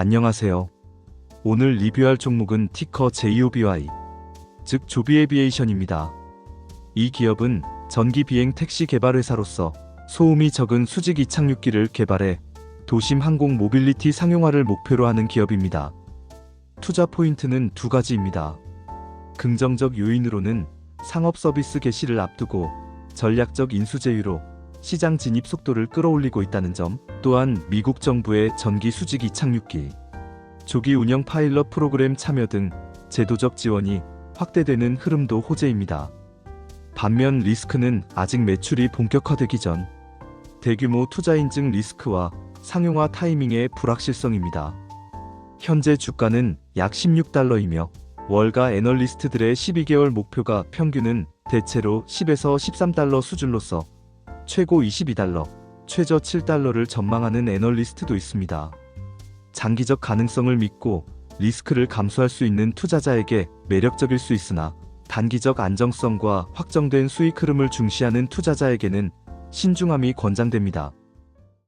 안녕하세요. 오늘 리뷰할 종목은 티커 JOBY, 즉 조비에비에이션입니다. 이 기업은 전기 비행 택시 개발 회사로서 소음이 적은 수직 이착륙기를 개발해 도심 항공 모빌리티 상용화를 목표로 하는 기업입니다. 투자 포인트는 두 가지입니다. 긍정적 요인으로는 상업 서비스 개시를 앞두고 전략적 인수제휴로 시장 진입 속도를 끌어올리고 있다는 점, 또한 미국 정부의 전기 수직 이 착륙기, 조기 운영 파일럿 프로그램 참여 등 제도적 지원이 확대되는 흐름도 호재입니다. 반면 리스크는 아직 매출이 본격화되기 전 대규모 투자 인증 리스크와 상용화 타이밍의 불확실성입니다. 현재 주가는 약 16달러이며 월가 애널리스트들의 12개월 목표가 평균은 대체로 10에서 13달러 수준로서 최고 22달러, 최저 7달러를 전망하는 애널리스트도 있습니다. 장기적 가능성을 믿고 리스크를 감수할 수 있는 투자자에게 매력적일 수 있으나 단기적 안정성과 확정된 수익 흐름을 중시하는 투자자에게는 신중함이 권장됩니다.